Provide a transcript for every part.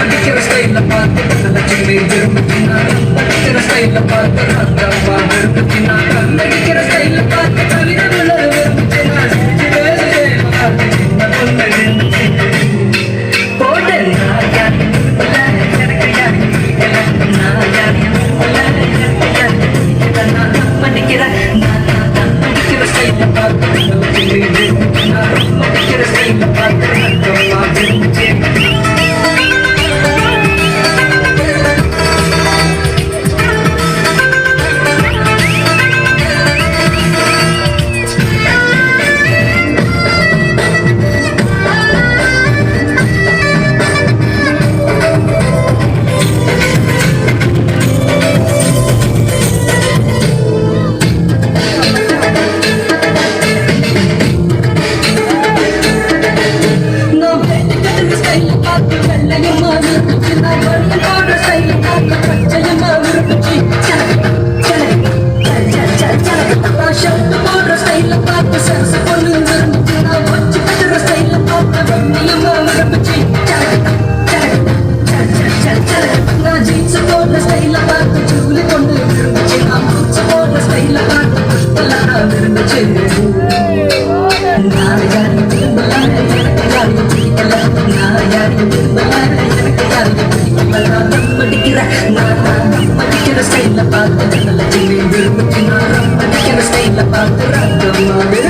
படிக்கிற ஸ்டைல பார்த்து லட்சுமி விரும்புகிறார் படிக்கிற ஸ்டைல பார்த்து ரத்தப்பா விரும்புகிறார் நடிக்கிற Thank you. பார்த்து நல்ல ஜீவி விரும்பி நான் ரொம்ப நிக்கிற ஸ்டைல பார்த்து ரங்கமாக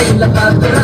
கையில காத்துற